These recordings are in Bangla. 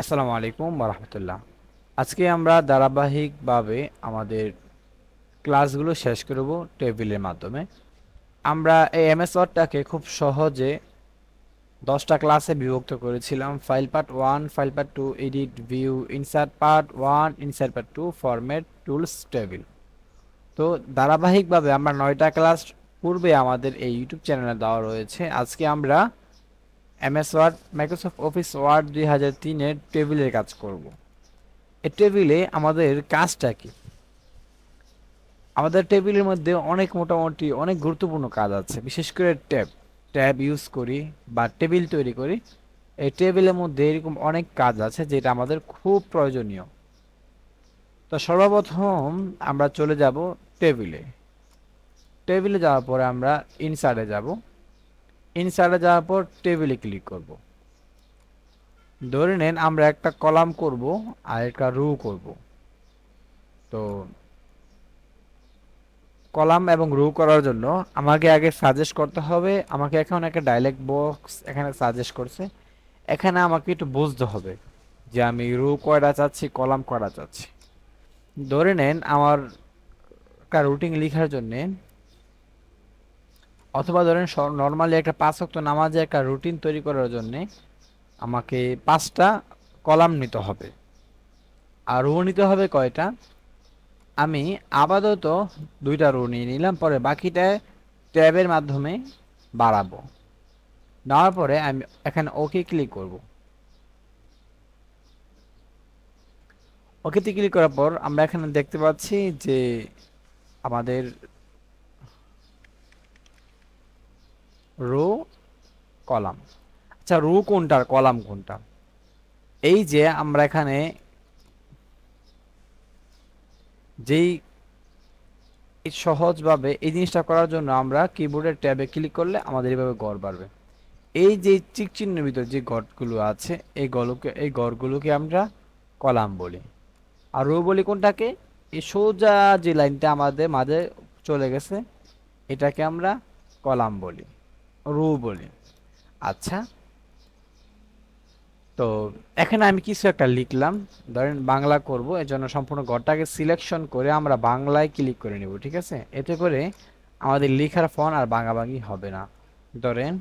আসসালামু আলাইকুম রহমতুল্লাহ। আজকে আমরা ধারাবাহিকভাবে আমাদের ক্লাসগুলো শেষ করব টেবিলের মাধ্যমে। আমরা এই এমএস ওয়ার্ডটাকে খুব সহজে দশটা ক্লাসে বিভক্ত করেছিলাম। File part one, file part two, edit, view, insert part one, insert part two, format, tools, table. তো ধারাবাহিকভাবে আমরা নয়টা ক্লাস পূর্বে আমাদের এই ইউটিউব চ্যানেলে দেওয়া রয়েছে। আজকে আমরা MS Word Microsoft Office Word দুই হাজার তিনের টেবিলের কাজ করব। এই টেবিলে আমাদের কাজটা কি? আমাদের টেবিলের মধ্যে অনেক মোটামুটি অনেক গুরুত্বপূর্ণ কাজ আছে। বিশেষ করে ট্যাব ট্যাব ইউজ করি বা টেবিল তৈরি করি। এই টেবিলের মধ্যে এরকম অনেক কাজ আছে যেটা আমাদের খুব প্রয়োজনীয়। তো সর্বপ্রথম আমরা চলে যাব টেবিলে টেবিলে যাওয়ার পরে আমরা ইনসার্টে যাব। ইনসার্টে যাওয়ার পর টেবিলে ক্লিক করব। ধরে নেন আমরা একটা কলাম করব আর একটা রু করব। তো কলাম এবং রু করার জন্য আমাকে আগে সাজেস্ট করতে হবে। আমাকে এখন একটা ডাইলেক্ট বক্স এখানে সাজেস্ট করছে। এখানে আমাকে একটু বুঝতে হবে যে আমি রু কয়টা চাচ্ছি কলাম কয়টা চাচ্ছি। ধরে নেন আমার একটা রুটিন লেখার জন্যে অথবা ধরেন নর্মালি একটা পাঁচ অক্ট নামাজে একটা রুটিন তৈরি করার জন্য আমাকে পাঁচটা কলাম নিতে হবে। আর রো নিতে হবে কয়টা? আমি আপাতত দুইটা রো নিয়ে নিলাম, পরে বাকিটা ট্যাবের মাধ্যমে বাড়াবো। নেওয়ার পরে আমি এখানে ওকে ক্লিক করব। ওকেতে ক্লিক করার পর আমরা এখানে দেখতে পাচ্ছি যে আমাদের রো কলাম। আচ্ছা রো কোনটার কলাম কোনটা? এই যে আমরা এখানে যেই সহজভাবে এই জিনিসটা করার জন্য আমরা কিবোর্ডের ট্যাবে ক্লিক করলে আমাদের এইভাবে গড় বাড়বে। এই যে চিক চিহ্নের ভিতর যে গড়গুলো আছে, এই গলকে, এই গড়গুলোকে আমরা কলাম বলি। আর রো বলি কোনটাকে? এই সোজা যে লাইনটা আমাদের মাঝে চলে গেছে, এটাকে আমরা কলাম বলি। রো বলি। আচ্ছা। তো এখানে আমি কিছু একটা লিখলাম। ধরেন বাংলা করব এর জন্য সম্পূর্ণ ঘরটাকে সিলেকশন করে আমরা বাংলায় ক্লিক করে নেব, ঠিক আছে? এতে করে আমাদের লেখার ফন আর বাঙাবাঙি হবে না। ধরেন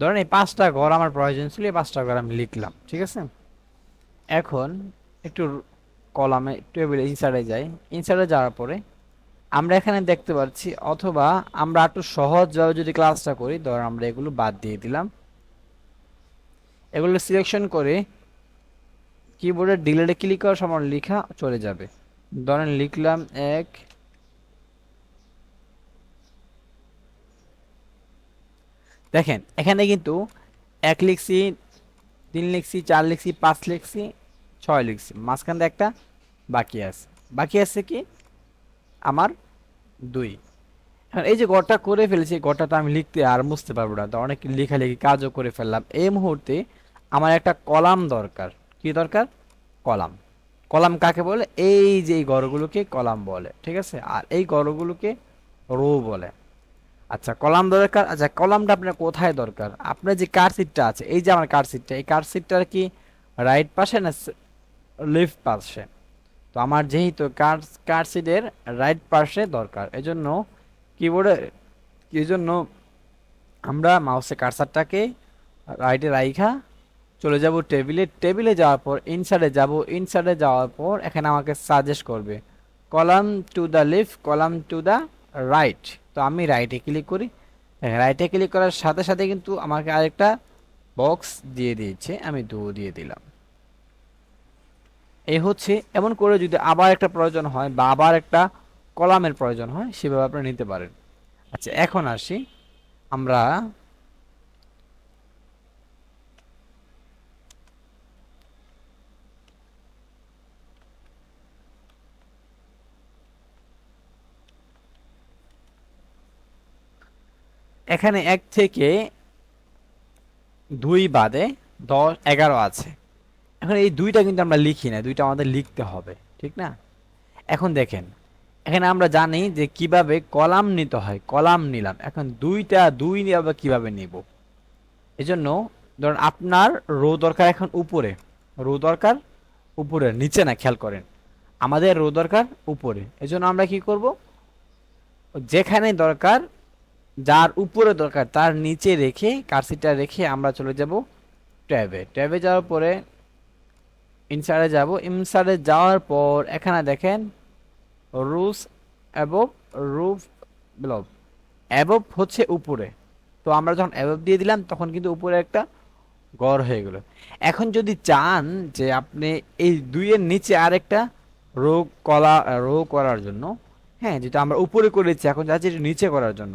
ধরেন এই পাঁচটা ঘর আমার প্রয়োজন ছিল, এই পাঁচটা ঘর আমি লিখলাম, ঠিক আছে? এখন একটু কলামে, টেবিলে ইনসার্টে যাই। ইনসার্টে যাওয়ার পরে আমরা এখানে দেখতে পাচ্ছি, অথবা আমরা একটু সহজভাবে যদি ক্লাসটা করি, ধর আমরা এগুলো বাদ দিয়ে দিলাম। এগুলো সিলেকশন করে কিবোর্ডে ডিলেটে ক্লিক করার সময় লেখা চলে যাবে। ধরেন লিখলাম এক দেখেন, এখানে কিন্তু এক লিখছি, তিন লিখছি, চার লিখছি, পাঁচ লিখছি, ছয় লিখছি। মাঝখান একটা বাকি আছে। বাকি আছে কি? আমার দুই। এখন এই যে গড়টা করে ফেলেছি গড়টা আমি লিখতে আর বুঝতে পারব না। তো অনেক লেখালেখি কাজও করে ফেললাম। এই মুহূর্তে আমার একটা কলাম দরকার। কি দরকার? কলাম। কলাম কাকে বলে? এই যে এই গড়গুলোকে কলাম বলে, ঠিক আছে? আর এই গড়গুলোকে রো বলে। আচ্ছা কলাম দরকার। আচ্ছা কলামটা আপনার কোথায় দরকার? আপনার যে কার সিটটা আছে, এই যে আমার কার সিটটা, এই কার সিটটার কি রাইট পাশে না লেফট পাশে? তো আমার যেহেতু কার কার সিটের রাইট পাশে দরকার, এজন্য কিবোর্ডে এই জন্য আমরা মাউসে কারসারটাকে রাইটে রাইখা চলে যাব টেবিলে টেবিলে যাওয়ার পর ইনসার্টে যাব। ইনসার্টে যাওয়ার পর, এখানে আমাকে সাজেস্ট করবে, column to the left column to the right তো আমি রাইটে ক্লিক করি। রাইটে ক্লিক করার সাথে সাথে কিন্তু আমাকে আরেকটা বক্স দিয়ে দিয়েছে, আমি দু দিয়ে দিলাম। এই হচ্ছে এমন করে যদি আবার একটা প্রয়োজন হয় বা আবার একটা কলামের প্রয়োজন হয়, সেভাবে আপনি নিতে পারেন। আচ্ছা এখন আসি। আমরা এখানে এক থেকে দুই বাদে দশ, এগারো আছে। এখন এই দুইটা কিন্তু আমরা লিখি না, দুইটা আমাদের লিখতে হবে, ঠিক না? এখন দেখেন, এখানে আমরা জানি যে কীভাবে কলাম নিতে হয়, কলাম নিলাম। এখন দুইটা, দুই নিয়ে আবার কীভাবে নিব? এজন্য ধরুন আপনার রো দরকার এখন উপরে, রো দরকার উপরে, নিচে না, খেয়াল করেন। আমাদের রো দরকার উপরে। এজন্য আমরা কি করব? যেখানে দরকার যার উপরে দরকার, তার নিচে রেখে কার্সিটা রেখে আমরা চলে যাব ট্যাবে। ট্যাবে যাওয়ার পরে ইনসার্টে যাব। ইনসার্টে যাওয়ার পর এখানে দেখেন রুস অ্যাবভ রুফ ব্লব অ্যাবভ হচ্ছে উপরে। তো আমরা যখন অ্যাবভ দিয়ে দিলাম, তখন কিন্তু উপরে একটা গড় হয়ে গেল। এখন যদি চান যে আপনি এই দুইয়ের নিচে আরেকটা রো কলা রো করার জন্য হ্যাঁ যেটা আমরা উপরে করেছি, এখন যাচ্ছি নিচে করার জন্য।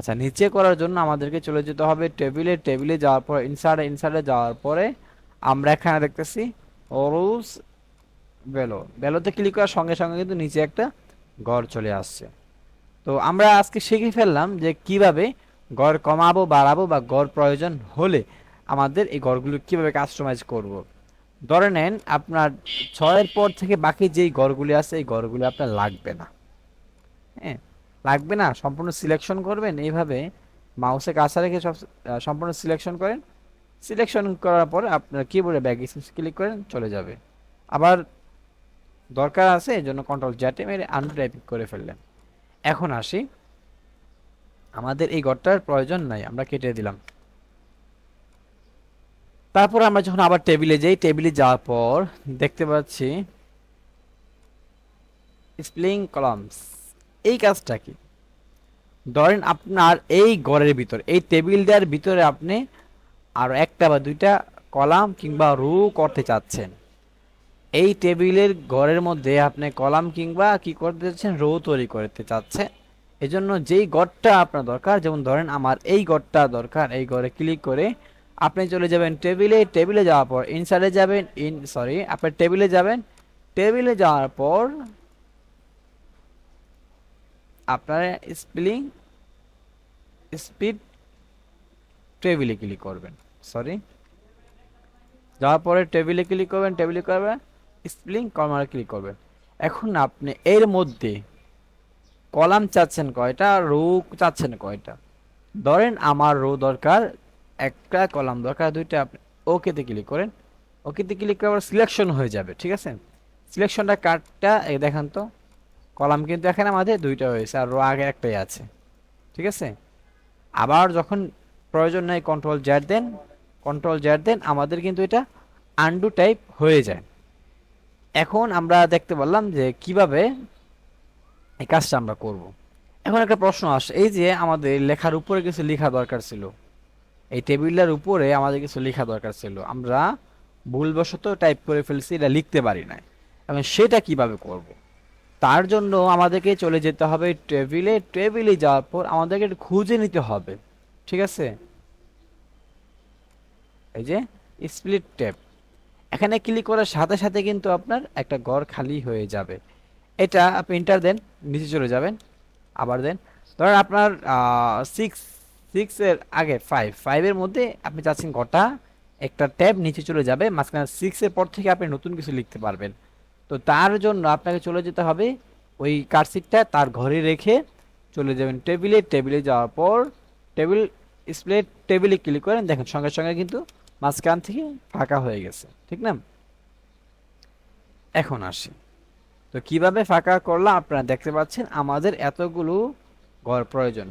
আচ্ছা নিচে করার জন্য আমাদেরকে চলে যেতে হবে টেবিলে। টেবিলে যাওয়ার পর ইনসার্টে ইনসার্টে যাওয়ার পরে আমরা এখানে দেখতেছি অরুস বেলো বেলোতে ক্লিক করার সঙ্গে সঙ্গে কিন্তু নিচে একটা গড় চলে আসছে। তো আমরা আজকে শিখে ফেললাম যে কীভাবে গড় কমাবো, বাড়াবো বা গড় প্রয়োজন হলে আমাদের এই গড়গুলো কীভাবে কাস্টমাইজ করব। ধরে নেন, আপনার ছয়ের পর থেকে বাকি যেই গড়গুলি আছে, এই গড়গুলি আপনার লাগবে না। হ্যাঁ লাগবে না, সম্পূর্ণ সিলেকশন করবেন, এইভাবে মাউসে কাছা রেখে সব সম্পূর্ণ সিলেকশন করেন। সিলেকশন করার পর আপনার কিবোর্ডে ব্যাগ ক্লিক করেন, চলে যাবে। আবার দরকার আছে, এই জন্য কন্ট্রোল জ্যাটে মেরে আনডু করে ফেললেন। এখন আসি। আমাদের এই ঘরটার প্রয়োজন নাই, আমরা কেটে দিলাম। তারপর আমরা যখন আবার টেবিলে যাই টেবিলে যাওয়ার পর দেখতে পাচ্ছি স্প্লিং কলামস এই কাজটা কি? ধরেন আপনার এই ঘরের ভিতর, এই টেবিল দেওয়ার ভিতরে আপনি আরও একটা বা দুইটা কলাম কিংবা রু করতে চাচ্ছেন। এই টেবিলের ঘরের মধ্যে আপনি কলাম কিংবা কি করতে চাচ্ছেন? রো তৈরি করতে চাচ্ছেন। এজন্য যেই গড়টা আপনার দরকার, যেমন ধরেন আমার এই গড়টা দরকার, এই ঘরে ক্লিক করে আপনি চলে যাবেন টেবিলে। টেবিলে যাওয়ার পর ইনসাইডে যাবেন ইন সরি আপনার টেবিলে যাবেন। টেবিলে যাওয়ার পর আপনার স্পেলিং স্পিড টেবিলে ক্লিক করবেন। সরি যাওয়ার পরে টেবিলে ক্লিক করবেন টেবিলে করবেন স্প্লিং কর্মারে ক্লিক করবেন। এখন আপনি এর মধ্যে কলাম চাচ্ছেন কয়টা রো চাচ্ছেন কয়টা? ধরেন আমার রো দরকার, একটা কলাম দরকার, দুইটা আপনি ওকেতে ক্লিক করেন। ওকেতে ক্লিক করার সিলেকশন হয়ে যাবে, ঠিক আছে? সিলেকশনটা কার্ডটা দেখান তো কলাম কিন্তু এখানে আমাদের দুইটা হয়েছে আর রো আগে একটাই আছে। ঠিক আছে? আবার যখন প্রয়োজন নেই কন্ট্রোল জ্যাট দেন কন্ট্রোল জ্যাট দেন, আমাদের কিন্তু এটা আন্ডু টাইপ হয়ে যায়। এখন আমরা দেখতে পারলাম যে কীভাবে এই কাজটা আমরা করব। এখন একটা প্রশ্ন আসে, এই যে আমাদের লেখার উপরে কিছু লেখা দরকার ছিল, এই টেবিলটার উপরে আমাদের কিছু লেখা দরকার ছিল, আমরা ভুলবশত টাইপ করে ফেলছি, এটা লিখতে পারি না এবং সেটা কীভাবে করব। তার জন্য আমাদেরকে চলে যেতে হবে টেবিলে। টেবিলে যাওয়ার পর আমাদেরকে খুঁজে নিতে হবে। ঠিক আছে? এই যে স্প্লিট ট্যাব এখানে ক্লিক করার সাথে সাথে কিন্তু আপনার একটা ঘর খালি হয়ে যাবে। এটা আপনি ইন্টার দেন, নিচে চলে যাবেন, আবার দেন। ধরেন আপনার সিক্স সিক্সের আগে ফাইভ ফাইভের মধ্যে আপনি চাচ্ছেন ঘরটা, একটা ট্যাব নিচে চলে যাবে, মাঝখানে সিক্সের পর থেকে আপনি নতুন কিছু লিখতে পারবেন। তো তার জন্য আপনাকে চলে যেতে হবে ওই কার্ডশিটটা তার ঘরে রেখে চলে যাবেন টেবিলে। টেবিলে যাওয়ার পর টেবিল ডিসপ্লে টেবিলে ক্লিক করেন। দেখেন সঙ্গে সঙ্গে কিন্তু মাঝখান থেকে ফাঁকা হয়ে গেছে, ঠিক না? এখন আসি। তো কীভাবে ফাঁকা করলাম আপনারা দেখতে পাচ্ছেন, আমাদের এতগুলো ঘর প্রয়োজন।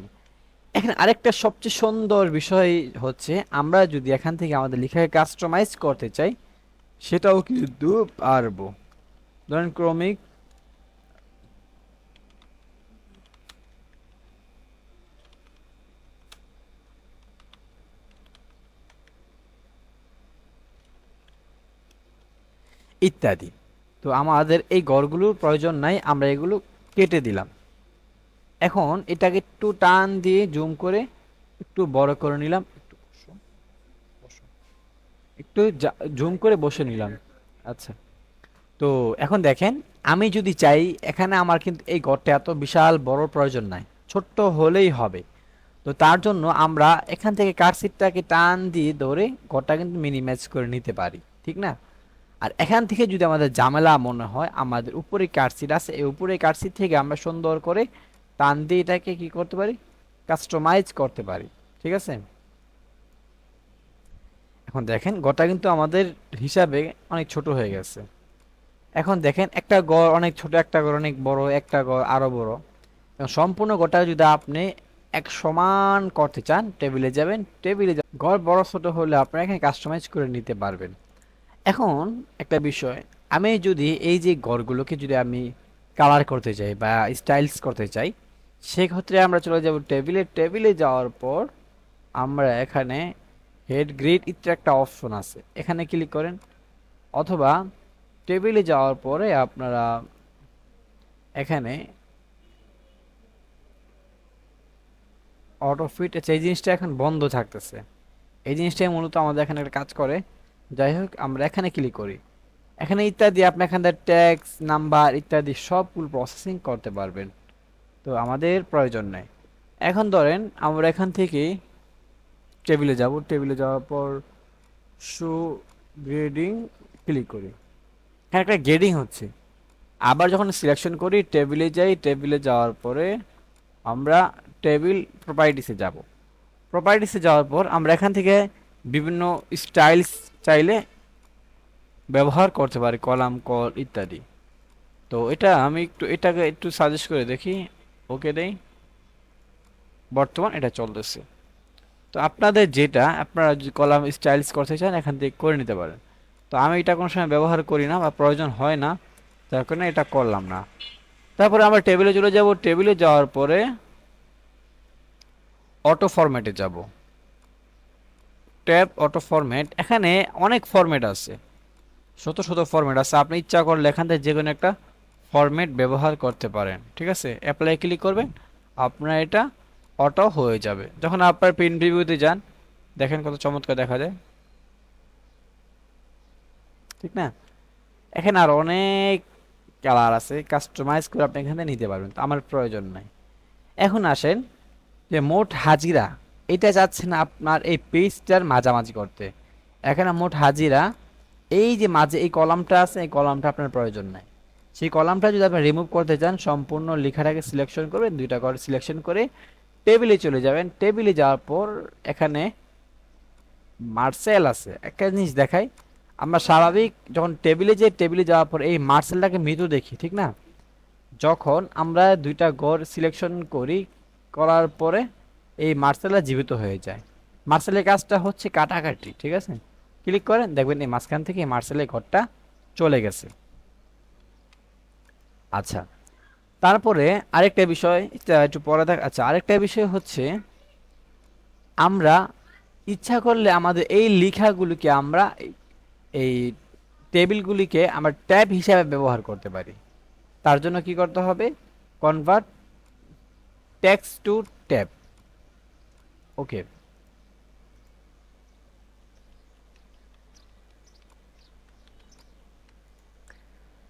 এখানে আরেকটা সবচেয়ে সুন্দর বিষয় হচ্ছে, আমরা যদি এখান থেকে আমাদের লেখাকে কাস্টমাইজ করতে চাই, সেটাও কিন্তু পারব। ধরেন ক্রমিক ইত্যাদি। তো আমাদের এই গড়গুলোর প্রয়োজন নাই, আমরা এগুলো কেটে দিলাম। এখন এটাকে একটু টান দিয়ে জুম করে একটু বড় করে নিলাম। একটু জুম করে বসে নিলাম। আচ্ছা। তো এখন দেখেন, আমি যদি চাই, এখানে আমার কিন্তু এই ঘরটা এত বিশাল বড় প্রয়োজন নাই। ছোট্ট হলেই হবে। তো তার জন্য আমরা এখান থেকে কার্ডশিটটাকে টান দিয়ে ধরে ঘরটা কিন্তু মিনিমাইজ করে নিতে পারি, ঠিক না? আর এখান থেকে যদি আমাদের ঝামেলা মনে হয়, আমাদের উপরে কার্ডশিট আছে, এই উপরে কার্ডশিট থেকে আমরা সুন্দর করে টান দিয়ে এটাকে কি করতে পারি? কাস্টমাইজ করতে পারি, ঠিক আছে? এখন দেখেন ঘরটা কিন্তু আমাদের হিসাবে অনেক ছোট হয়ে গেছে। এখন দেখেন একটা গড় অনেক ছোট, একটা গড় অনেক বড়, একটা গড় আরও বড়। এখন সম্পূর্ণ ঘরটা যদি আপনি এক সমান করতে চান, টেবিলে যাবেন, টেবিলে ঘর বড় ছোট হলে আপনারা এখানে কাস্টমাইজ করে নিতে পারবেন। এখন একটা বিষয়, আমি যদি এই যে ঘরগুলোকে যদি আমি কালার করতে চাই বা স্টাইলস করতে চাই, সেক্ষেত্রে আমরা চলে যাব টেবিলে। টেবিলে যাওয়ার পর আমরা এখানে হেড গ্রিড ইত্যাদি একটা অপশন আছে। এখানে ক্লিক করেন। অথবা টেবিলে যাওয়ার পরে আপনারা এখানে অটো ফিট আচ্ছা এই জিনিসটা এখন বন্ধ থাকতেছে। এই জিনিসটাই মূলত আমাদের এখানে একটা কাজ করে। যাই হোক, আমরা এখানে ক্লিক করি। এখানে ইত্যাদি, আপনি এখান থেকে ট্যাক্স নাম্বার ইত্যাদি সবগুলো প্রসেসিং করতে পারবেন। তো আমাদের প্রয়োজন নেই। এখন ধরেন, আমরা এখান থেকে টেবিলে যাব। টেবিলে যাওয়ার পর শো গ্রেডিং ক্লিক করি। এখানে একটা গ্রেডিং হচ্ছে। আবার যখন সিলেকশন করি টেবিলে যাই টেবিলে যাওয়ার পরে আমরা টেবিল প্রপার্টিসে যাব। প্রপার্টিসে যাওয়ার পর আমরা এখান থেকে বিভিন্ন স্টাইলস চাইলে ব্যবহার করতে পারি, কলাম, কল ইত্যাদি। তো এটা আমি একটু, এটাকে একটু সাজেস্ট করে দেখি। ওকে দেই। বর্তমান এটা চলতেছে। তো আপনাদের যেটা, আপনারা যদি কলাম স্টাইলস করতে চান, এখান থেকে করে নিতে পারেন। তো আমি এটা কোনো সময় ব্যবহার করি না বা প্রয়োজন হয় না তার কারণে এটা করলাম না। তারপরে আমরা টেবিলে চলে যাব। টেবিলে যাওয়ার পরে অটো ফরম্যাটে যাব। ট্যাব অটো ফরম্যাট এখানে অনেক ফরম্যাট আছে। শত শত ফরম্যাট আছে। আপনি ইচ্ছা করলে এখান থেকে যে কোনো একটা ফরম্যাট ব্যবহার করতে পারেন। ঠিক আছে? অ্যাপ্লাই ক্লিক করবেন। আপনার এটা অটো হয়ে যাবে। যখন আপনার প্রিন্ট রিভিউতে যান, দেখেন কত চমৎকার দেখা যায়। ঠিক না? এখানে আর অনেক কালার আছে কাস্টমাইজ করে আপনি এখানে নিতে পারবেন, তো আমার প্রয়োজন নাই। এখন আসেন যে মোট হাজিরা, এটা চাচ্ছেন আপনার এই পেজটার মাঝামাঝি করতে। এখানে মোট হাজিরা, এই যে মাঝে এই কলামটা আছে, এই কলামটা আপনার প্রয়োজন নাই। সেই কলামটা যদি আপনি রিমুভ করতে চান, সম্পূর্ণ লেখাটাকে সিলেকশন করবেন, দুইটা করে সিলেকশন করে টেবিলে চলে যাবেন। টেবিলে যাওয়ার পর এখানে মার্সেল আছে। একটা জিনিস দেখাই আমরা স্বাভাবিক যখন টেবিলে যে টেবিলে যাওয়ার পর এই মার্সেলটাকে মৃদু দেখি, ঠিক না? যখন আমরা দুইটা গড় সিলেকশন করি, করার পরে এই মার্সেলটা জীবিত হয়ে যায়। মার্সেলের কাজটা হচ্ছে কাটাকাটি, ঠিক আছে? ক্লিক করেন, দেখবেন এই মাঝখান থেকে মার্সেলের ঘরটা চলে গেছে। আচ্ছা তারপরে আরেকটা বিষয় একটু পরে দেখ আচ্ছা আরেকটা বিষয় হচ্ছে আমরা ইচ্ছা করলে আমাদের এই লেখাগুলিকে আমরা এই- টেবিলগুলিকে আমরা ট্যাব হিসাবে ব্যবহার করতে পারি। তার জন্য কি করতে হবে? Convert text to tab okay.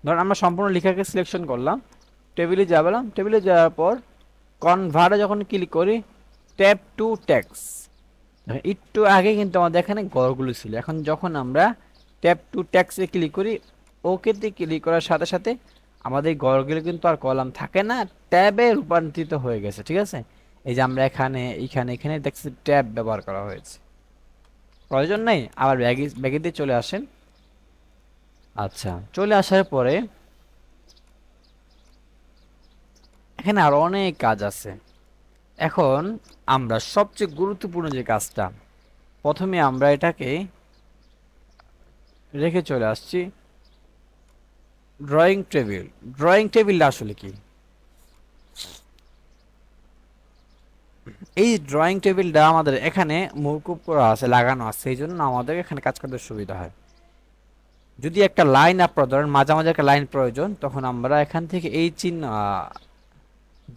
ধরুন আমরা সম্পূর্ণ লেখাকে সিলেকশন করলাম। টেবিলে যাবেলাম টেবিলে যাওয়ার পর কনভার্টে যখন ক্লিক করি ট্যাব টু ট্যাক্স একটু আগে কিন্তু আমাদের এখানে গড়গুলো ছিল। এখন যখন আমরা ট্যাব টু ট্যাক্সে ক্লিক করি, ওকেতে ক্লিক করার সাথে সাথে আমাদের গড়গুলো কিন্তু আর কলাম থাকে না, ট্যাবে রূপান্তরিত হয়ে গেছে, ঠিক আছে? এই যে আমরা এখানে এখানে এখানে দেখছি ট্যাব ব্যবহার করা হয়েছে। প্রয়োজন নেই, আবার ব্যাগে দিয়ে চলে আসেন। আচ্ছা চলে আসার পরে এখানে আরও অনেক কাজ আছে। এখন আমরা সবচেয়ে গুরুত্বপূর্ণ যে কাজটা, প্রথমে আমরা এটাকে রেখে চলে আসছি। ড্রয়িং টেবিল ড্রয়িং টেবিলটা আসলে কি? এই ড্রয়িং টেবিলটা আমাদের এখানে মৌকুব করা আছে, লাগানো আছে সেই জন্য আমাদের এখানে কাজ করতে সুবিধা হয়। যদি একটা লাইন আপনার, ধরেন মাঝামাঝি একটা লাইন প্রয়োজন, তখন আমরা এখান থেকে এই চিহ্ন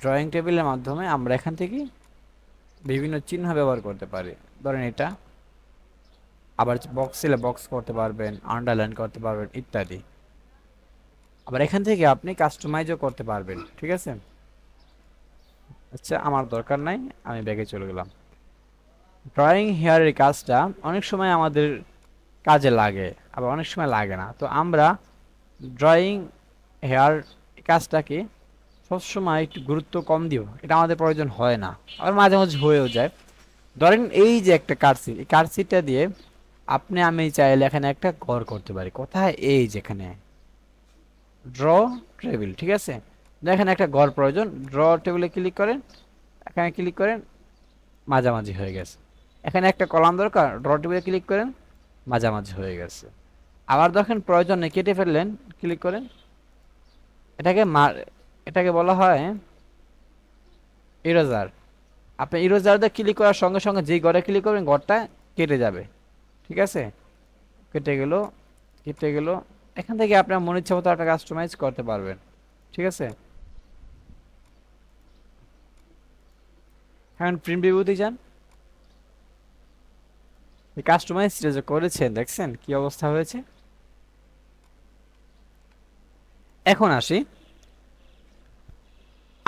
ড্রয়িং টেবিলের মাধ্যমে আমরা এখান থেকে বিভিন্ন চিহ্ন ব্যবহার করতে পারি। ধরেন এটা। আবার বক্স ছিল বক্স করতে পারবেন আন্ডারলাইন করতে পারবেন, ইত্যাদি। আবার এখান থেকে আপনি কাস্টমাইজও করতে পারবেন, ঠিক আছে? আচ্ছা আমার দরকার নাই, আমি ব্যাগে চলে গেলাম। ড্রয়িং হেয়ারের কাজটা অনেক সময় আমাদের কাজে লাগে, আবার অনেক সময় লাগে না। তো আমরা ড্রয়িং হেয়ার কাজটাকে সবসময় একটু গুরুত্ব কম দিব, এটা আমাদের প্রয়োজন হয় না। আবার মাঝে মাঝে হয়েও যায়। ধরেন এই যে একটা কার্ডশিট এই কার্ডশিটটা দিয়ে আপনি, আমি চাইলে এখানে একটা ঘর করতে পারি। কোথায়? এই যেখানে। ড্র টেবিল ঠিক আছে? দেখেন একটা ঘর প্রয়োজন। ড্র টেবিলে ক্লিক করেন। এখানে ক্লিক করেন, মাঝামাঝি হয়ে গেছে। এখানে একটা কলাম দরকার। ড্র টেবিলে ক্লিক করেন, মাঝামাঝি হয়ে গেছে। আবার দেখেন, প্রয়োজন কেটে ফেললেন। ক্লিক করেন। এটাকে এটাকে বলা হয় ইরোজার আপনি ইরোজারতে ক্লিক করার সঙ্গে সঙ্গে যেই ঘরে ক্লিক করবেন ঘরটা কেটে যাবে। ঠিক আছে? কেটে গেল কেটে গেল। এখান থেকে আপনার মনে ইচ্ছা মতো একটা কাস্টমাইজ করতে পারবেন। ঠিক আছে? এখন প্রিন্ট বিভূতি যান। এই কাস্টমাইজটা যে করেছেন, দেখছেন কি অবস্থা হয়েছে? এখন আসি।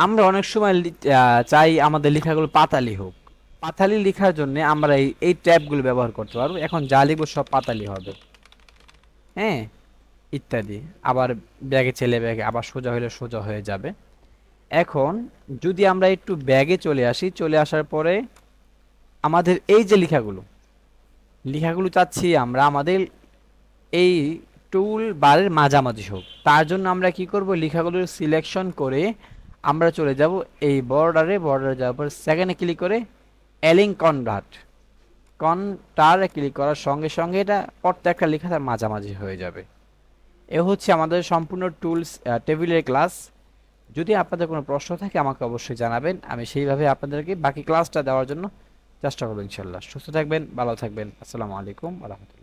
আমরা অনেক সময় চাই আমাদের লেখাগুলো পাতালি হোক। পাতালি লেখার জন্য আমরা এই এই ট্যাবগুলো ব্যবহার করতে পারব। এখন যা লিখব সব পাতালি হবে। হ্যাঁ? ইত্যাদি। আবার ব্যাগে ছেলে ব্যাগে আবার সোজা হলে সোজা হয়ে যাবে। এখন যদি আমরা একটু ব্যাগে চলে আসি, চলে আসার পরে আমাদের এই যে লেখাগুলো লেখাগুলো চাচ্ছি আমরা আমাদের এই টুল বারের মাঝামাঝি হোক। তার জন্য আমরা কি করব? লেখাগুলো সিলেকশন করে আমরা চলে যাব এই বর্ডারে বর্ডারে যাওয়ার পর সেকেন্ডে ক্লিক করে অ্যালিং কনভার্ট কনটারে ক্লিক করার সঙ্গে সঙ্গে এটা প্রত্যেকটা লেখা তার মাঝামাঝি হয়ে যাবে। এ হচ্ছে আমাদের সম্পূর্ণ টুলস টেবিলের ক্লাস। যদি আপনাদের কোনো প্রশ্ন থাকে, আমাকে অবশ্যই জানাবেন। আমি সেইভাবে আপনাদেরকে বাকি ক্লাসটা দেওয়ার জন্য চেষ্টা করব ইনশাল্লাহ। সুস্থ থাকবেন, ভালো থাকবেন। আসসালামু আলাইকুম রহমতুল্লাহ।